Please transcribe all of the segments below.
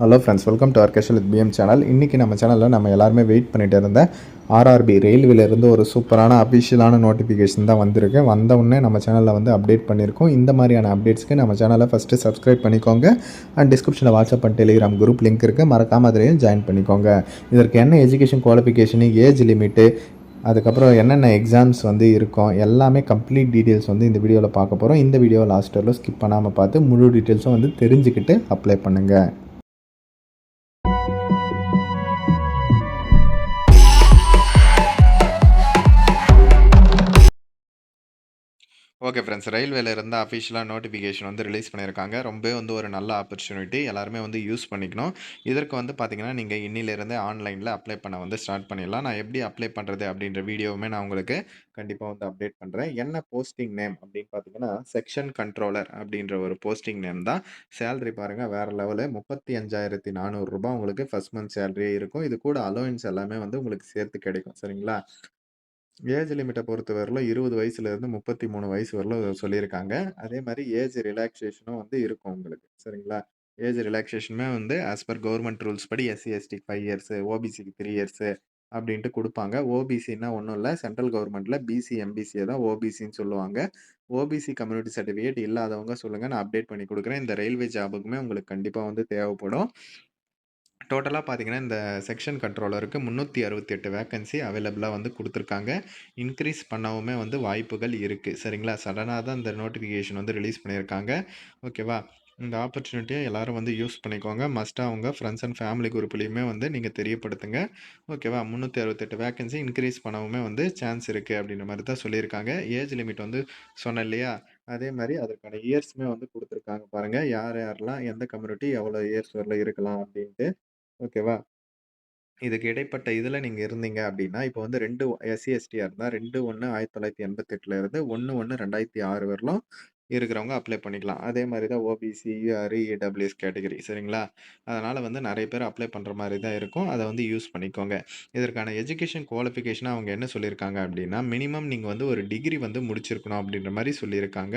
Hello friends welcome to ஆர்கேஷல் with PM channel இன்றைக்கி நம்ம சேனலில் நம்ம எல்லாருமே வெயிட் பண்ணிட்டு இருந்தேன் ஆர்ஆர்பி ரயில்வேலேருந்து ஒரு சூப்பரான அஃபிஷியலான நோட்டிஃபிகேஷன் தான் வந்திருக்கு. வந்த உடனே நம்ம சேனலில் வந்து அப்டேட் பண்ணியிருக்கோம். இந்த மாதிரியான அப்டேட்ஸ்க்கு நம்ம சேனலை ஃபஸ்ட்டு சப்ஸ்கிரைப் பண்ணிக்கோங்க. அண்ட் டிஸ்கிரிப்ஷனில் WhatsApp and Telegram group link இருக்குது மறக்காம அதிலையும் ஜாயின் பண்ணிக்கோங்க. இதற்கு என்ன எஜுகேஷன் குவாலிஃபிகேஷனு ஏஜ் லிமிட்டு அதுக்கப்புறம் என்னென்ன எக்ஸாம்ஸ் வந்து இருக்கும் எல்லாமே கம்ப்ளீட் டீட்டெயில்ஸ் வந்து இந்த வீடியோவில் பார்க்க போகிறோம் இந்த வீடியோ லாஸ்ட் வரலும் ஸ்கிப் பண்ணாமல் பார்த்து முழு டீட்டெயில்ஸும் வந்து தெரிஞ்சுக்கிட்டு அப்ளை பண்ணுங்கள் ஓகே ஃப்ரெண்ட்ஸ். ரயில்வேல இருந்து அஃபிஷியலாக நோட்டிஃபிகேஷன் வந்து ரிலீஸ் பண்ணியிருக்காங்க ரொம்பவே வந்து ஒரு நல்ல ஆப்பர்ச்சுனிட்டி எல்லாருமே வந்து யூஸ் பண்ணிக்கணும். இதற்கு வந்து பார்த்தீங்கன்னா நீங்கள் இன்னிலேருந்து ஆன்லைனில் அப்ளை பண்ண வந்து ஸ்டார்ட் பண்ணிடலாம். நான் எப்படி அப்ளை பண்ணுறது அப்படின்ற வீடியோவுமே நான் உங்களுக்கு கண்டிப்பாக வந்து அப்டேட் பண்ணுறேன் என்ன போஸ்டிங் நேம் அப்படின்னு பார்த்தீங்கன்னா செக்ஷன் கண்ட்ரோலர் அப்படின்ற ஒரு போஸ்டிங் நேம் தான். சேலரி பாருங்கள் வேறு லெவலு முப்பத்தி அஞ்சாயிரத்தி நானூறுரூபா உங்களுக்கு ஃபஸ்ட் மந்த் சேலரியே இருக்கும். இது கூட அலோவன்ஸ் எல்லாமே வந்து உங்களுக்கு சேர்த்து கிடைக்கும். சரிங்களா? ஏஜ் லிமிட்டை பொறுத்தவரையிலும் இருபது வயசுலேருந்து முப்பத்தி மூணு வயசு வரலும் சொல்லியிருக்காங்க. அதே மாதிரி ஏஜ் ரிலாக்ஸேஷனும் வந்து இருக்கும் உங்களுக்கு. சரிங்களா? ஏஜ் ரிலாக்ஸேஷனுமே வந்து ஆஸ் பர் கவர்மெண்ட் ரூல்ஸ் படி எஸ்சி எஸ்டி ஃபைவ் இயர்ஸு ஓபிசிக்கு த்ரீ இயர்ஸு அப்படின்ட்டு கொடுப்பாங்க. ஓபிசின்னா ஒன்றும் இல்லை. சென்ட்ரல் கவர்மெண்ட்டில் பிசி எம்பிசியை தான் ஓபிசின்னு சொல்லுவாங்க. ஓபிசி கம்யூனிட்டி சர்டிஃபிகேட் இல்லாதவங்க சொல்லுங்கள் நான் அப்டேட் பண்ணி கொடுக்குறேன். இந்த ரயில்வே ஜாபுக்குமே உங்களுக்கு கண்டிப்பாக வந்து தேவைப்படும். டோட்டலாக பார்த்தீங்கன்னா இந்த செக்ஷன் கண்ட்ரோலருக்கு முந்நூற்றி அறுபத்தெட்டு வேக்கன்சி அவைலபிளாக வந்து கொடுத்துருக்காங்க. இன்க்ரீஸ் பண்ணவுமே வந்து வாய்ப்புகள் இருக்குது சரிங்களா? சடனாக தான் இந்த நோட்டிஃபிகேஷன் வந்து ரிலீஸ் பண்ணியிருக்காங்க. ஓகேவா இந்த ஆப்பர்ச்சுனிட்டியை எல்லாரும் வந்து யூஸ் பண்ணிக்கோங்க. மஸ்ட்டாக அவங்க ஃப்ரெண்ட்ஸ் அண்ட் ஃபேமிலி குரூப்லேயுமே வந்து நீங்கள் தெரியப்படுத்துங்க. ஓகேவா முந்நூற்றி அறுபத்தெட்டு வேக்கன்சி இன்க்ரீஸ் பண்ணவுமே வந்து சான்ஸ் இருக்குது அப்படின்ற மாதிரி தான் சொல்லியிருக்காங்க. ஏஜ் லிமிட் வந்து சொன்னேன் இல்லையா அதே மாதிரி அதற்கான இயர்ஸுமே வந்து கொடுத்துருக்காங்க பாருங்கள் யார் யாரெல்லாம் எந்த கம்யூனிட்டி எவ்வளோ இயர்ஸ் வரல இருக்கலாம் அப்படின்ட்டு. ஓகேவா? இதுக்கு இடைப்பட்ட இதில் நீங்க இருந்தீங்க அப்படின்னா, இப்போ வந்து 2 எஸ்சி, எஸ்டியா இருந்தா 2/1/1988 இருந்து 1/1/2006 வரலும் இருக்கிறவங்க அப்ளை பண்ணிக்கலாம். அதே மாதிரி தான் ஓபிசி, யூஆர், இடபிள்யூஎஸ் கேட்டகரி சரிங்களா? அதனால் வந்து நிறைய பேர் அப்ளை பண்ணுற மாதிரி தான் இருக்கும். அதை வந்து யூஸ் பண்ணிக்கோங்க. இதற்கான எஜுகேஷன் குவாலிஃபிகேஷனாக அவங்க என்ன சொல்லியிருக்காங்க அப்படின்னா, மினிமம் நீங்கள் வந்து ஒரு டிகிரி வந்து முடிச்சிருக்கணும் அப்படின்ற மாதிரி சொல்லியிருக்காங்க.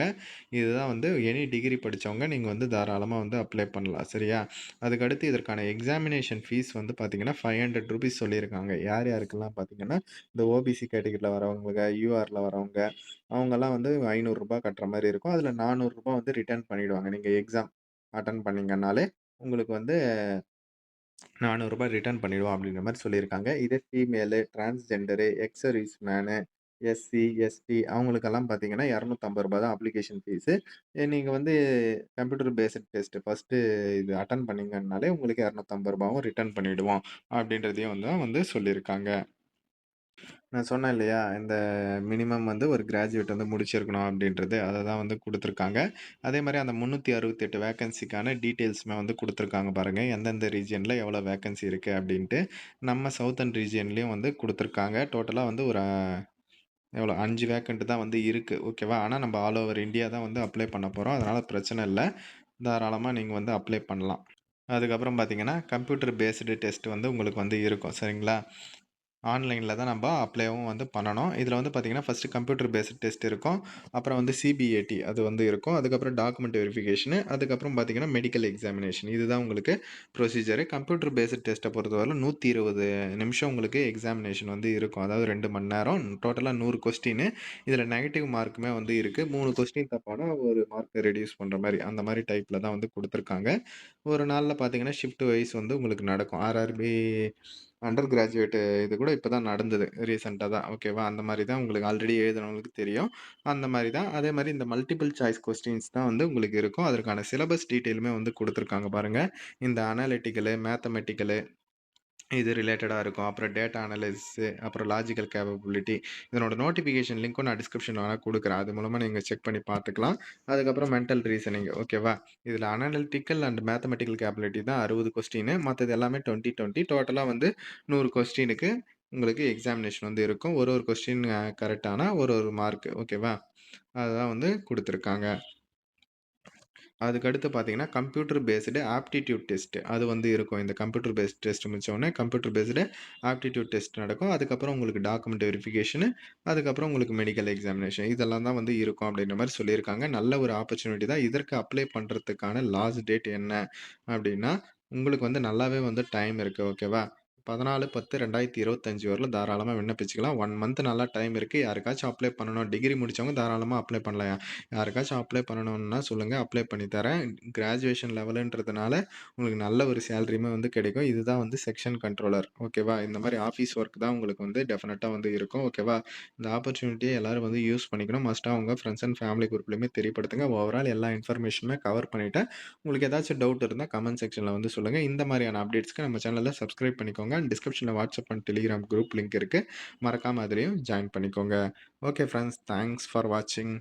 இதுதான் வந்து எனி டிகிரி படித்தவங்க நீங்கள் வந்து தாராளமாக வந்து அப்ளை பண்ணலாம். சரியா? அதுக்கடுத்து இதற்கான எக்ஸாமினேஷன் ஃபீஸ் வந்து பார்த்தீங்கன்னா, ₹500 சொல்லியிருக்காங்க. யார் யாருக்கெல்லாம் பார்த்தீங்கன்னா, இந்த ஓபிசி கேட்டகரியில் வரவங்க, யூஆரில் வரவங்க, அவங்கெல்லாம் வந்து ஐநூறுரூபா கட்டுற மாதிரி இருக்கும். அதில் அதில் நானூறுரூபா வந்து ரிட்டர்ன் பண்ணிடுவாங்க. நீங்கள் எக்ஸாம் அட்டன் பண்ணிங்கன்னாலே உங்களுக்கு வந்து நானூறுரூபா ரிட்டர்ன் பண்ணிடுவோம் அப்படின்ற மாதிரி சொல்லியிருக்காங்க. இதே female, transgender, ex man, SC, ST அவங்களுக்கெல்லாம் பார்த்தீங்கன்னா, இரநூத்தம்பது ரூபா தான் அப்ளிகேஷன் ஃபீஸு. நீங்கள் வந்து கம்ப்யூட்டர் பேஸ்ட் டெஸ்ட்டு ஃபஸ்ட்டு இது அட்டன் பண்ணிங்கன்னாலே உங்களுக்கு இரநூத்தம்பது ரூபாவும் ரிட்டர்ன் பண்ணிவிடுவோம் அப்படின்றதையும் வந்து வந்து சொல்லியிருக்காங்க. நான் சொன்னேன் இல்லையா? இந்த மினிமம் வந்து ஒரு கிராஜுவேட் வந்து முடிச்சிருக்கணும் அப்படின்றது. அத தான் வந்து குடுத்துருக்காங்க. அதே மாதிரி அந்த 368 வேக்கன்ஸிக்கான டீட்டெயில்ஸுமே வந்து குடுத்துருக்காங்க பாருங்க. எந்தெந்த ரீஜியன்ல எவ்வளோ வேக்கன்சி இருக்கு அப்படின்ட்டு. நம்ம சவுத்தர்ன் ரீஜியன்லயும் வந்து குடுத்துருக்காங்க. டோட்டலா வந்து ஒரு எவ்வளோ 5 வேக்கன்ட் தான் வந்து இருக்கு. ஓகேவா? ஆனா நம்ம ஆல் ஓவர் இந்தியா தான் வந்து அப்ளை பண்ண போறோம். அதனால பிரச்சனை இல்ல. தாராளமா நீங்க வந்து அப்ளை பண்ணலாம். அதுக்கப்புறம் பார்த்தீங்கன்னா, கம்ப்யூட்டர் பேஸ்டு டெஸ்ட் வந்து உங்களுக்கு வந்து இருக்கும். சரிங்களா? ஆன்லைனில் தான் நம்ம அப்ளைவும் வந்து பண்ணணும். இதில் வந்து பார்த்தீங்கன்னா, ஃபஸ்ட்டு கம்ப்யூட்டர் பேஸ்ட் டெஸ்ட் இருக்கும். அப்புறம் வந்து சிபிஏடி அது வந்து இருக்கும். அதுக்கப்புறம் டாக்குமெண்ட் வெரிஃபிகேஷனு, அதுக்கப்புறம் பார்த்தீங்கன்னா, மெடிக்கல் எக்ஸாமினேஷன் இதுதான் உங்களுக்கு ப்ரொசீஜரு. கம்ப்யூட்டர் பேஸ்ட் டெஸ்ட்ட பொறுத்தவரையிலும் 120 நிமிஷம் உங்களுக்கு எக்ஸாமினேஷன் வந்து இருக்கும். அதாவது ரெண்டு மணி நேரம். டோட்டலாக நூறு கொஸ்டின் இதில் நெகட்டிவ் மார்க்குமே வந்து இருக்கு. 3 கொஸ்டின் தப்பானா ஒரு மார்க்கை ரெடியூஸ் பண்ணுற மாதிரி அந்த மாதிரி டைப்பில் தான் வந்து கொடுத்துருக்காங்க ஒரு நாளில் பார்த்தீங்கன்னா, ஷிஃப்ட் வைஸ் வந்து உங்களுக்கு நடக்கும். ஆர்ஆர்பி அண்டர் கிராஜுவேட் இது கூட இப்போ தான் நடந்தது. ரீசெண்டாக தான். ஓகேவா? அந்த மாதிரி தான் உங்களுக்கு ஆல்ரெடி எழுதுனவங்களுக்கு தெரியும். அந்த மாதிரி தான். அதே மாதிரி இந்த மல்டிபிள் சாய்ஸ் கொஸ்டின்ஸ் தான் வந்து உங்களுக்கு இருக்கும். அதற்கான சிலபஸ் டீட்டெயிலுமே வந்து கொடுத்துருக்காங்க பாருங்கள் இந்த அனாலிட்டிக்கலு, மேத்தமெட்டிக்கலு இது ரிலேட்டடாக இருக்கும். அப்புறம் டேட்டா அனலைசிஸு, அப்புறம் லாஜிக்கல் கேப்பபிலிட்டி இதனோட நோட்டிஃபிகேஷன் லிங்க்கும் நான் டிஸ்கிரிப்ஷன் வேணால் கொடுக்குறேன் அது மூலமாக நீங்கள் செக் பண்ணி பார்த்துக்கலாம். அதுக்கப்புறம் மென்டல் ரீசனிங் ஓகேவா? இதில் அனாலிட்டிக்கல் அண்ட் மேத்தமெட்டிக்கல் கேப்பபிலிட்டி தான் அறுபது கொஸ்டின் மற்றது எல்லாமே டுவெண்ட்டி டுவெண்ட்டி டோட்டலாக வந்து நூறு கொஸ்டினுக்கு உங்களுக்கு எக்ஸாமினேஷன் வந்து இருக்கும். ஒரு ஒரு கொஸ்டின் கரெக்டான ஒரு ஒரு மார்க் ஓகேவா? அதுதான் வந்து கொடுத்துருக்காங்க அதுக்கடுத்து பார்த்தீங்கன்னா, கம்ப்யூட்டர் பேஸ்டு ஆப்டிடியூட் டெஸ்ட் அது வந்து இருக்கும். இந்த கம்ப்யூட்டர் பேஸ்ட் டெஸ்ட் முடிச்ச கம்ப்யூட்டர் பேஸ்டு ஆப்டிடியூட் டெஸ்ட் நடக்கும். அதுக்கப்புறம் உங்களுக்கு டாக்குமெண்ட் வெரிஃபிகேஷனு, அதுக்கப்புறம் உங்களுக்கு மெடிக்கல் எக்ஸாமினேஷன் இதெல்லாம் தான் வந்து இருக்கும் அப்படின்ற மாதிரி சொல்லியிருக்காங்க. நல்ல ஒரு ஆப்பர்ச்சுனிட்டி தான். இதற்கு அப்ளை பண்ணுறதுக்கான லாஸ்ட் டேட் என்ன அப்படின்னா, உங்களுக்கு வந்து நல்லாவே வந்து டைம் இருக்குது ஓகேவா? 14/10/2025 வரலும் தாராளமா விண்ணப்பிச்சுக்கலாம். 1 மந்த் நல்லா டைம் இருக்கு. யாருக்காச்சும் அப்ளை பண்ணணும். டிகிரி முடிச்சவங்க தாராளமா அப்ளை பண்ணலாம். யாருக்காச்சும் அப்ளை பண்ணணும்னா சொல்லுங்க. அப்ளை பண்ணி தரேன். கிராஜுவேஷன் லெவலுன்றதுனால உங்களுக்கு நல்ல ஒரு சேலரியுமே வந்து கிடைக்கும். இதுதான் வந்து செக்ஷன் கண்ட்ரோலர். ஓகேவா? இந்த மாரி ஆஃபீஸ் ஒர்க் தான் உங்களுக்கு வந்து டெஃபினட்டா வந்து இருக்கும். ஓகேவா? இந்த ஆப்பர்ச்சுனிட்டிய எல்லாரும் வந்து யூஸ் பண்ணிக்கணும். மஸ்ட்டா உங்க ஃபிரெண்ட்ஸ் அண்ட் ஃபேமிலி குரூப்லயுமே தெரியப்படுத்துங்க. ஓவரால் எல்லா இன்ஃபர்மேஷனுமே கவர் பண்ணிட்டேன். உங்களுக்கு ஏதாச்சும் டவுட் இருந்தா கமெண்ட் செக்ஷன்ல வந்து சொல்லுங்க. இந்த மாரியான அப்டேட்ஸ்க்கு நம்ம சேனல சப்ஸ்கிரைப் பண்ணிக்கோங்க. டிஸ்கிரிப்ஷன்ல WhatsApp and Telegram group link இருக்குது மறக்காமல் அதுலேயும் ஜாயின் பண்ணிக்கோங்க. ஓகே ஃப்ரெண்ட்ஸ் தேங்க்ஸ் ஃபார் வாட்சிங்.